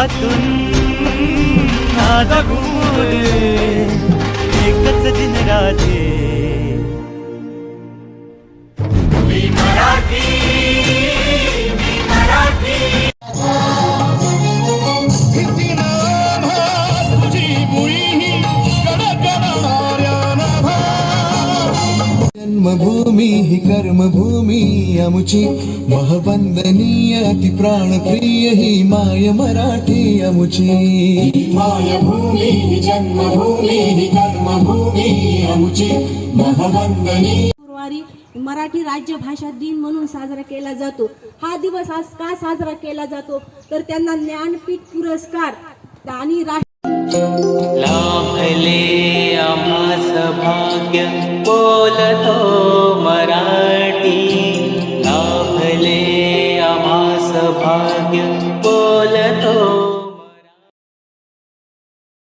حياة هذا जन्मभूमी ही कर्मभूमी अमुची महबंदनीय अति प्राणप्रिय ही माय मराठी अमुची मायभूमी ही जन्मभूमी ही कर्मभूमी अमुची महबंदनी गुरुवारी मराठी राज्य भाषा दिन म्हणून साजरा केला जातो. हा दिवस आज का साजरा केला जातो? तर त्यांना ज्ञानपीठ पुरस्कार आणि राष्ट्र भाग्य बोलतो मराठी। लाभले आम्हास भाग्य बोलतो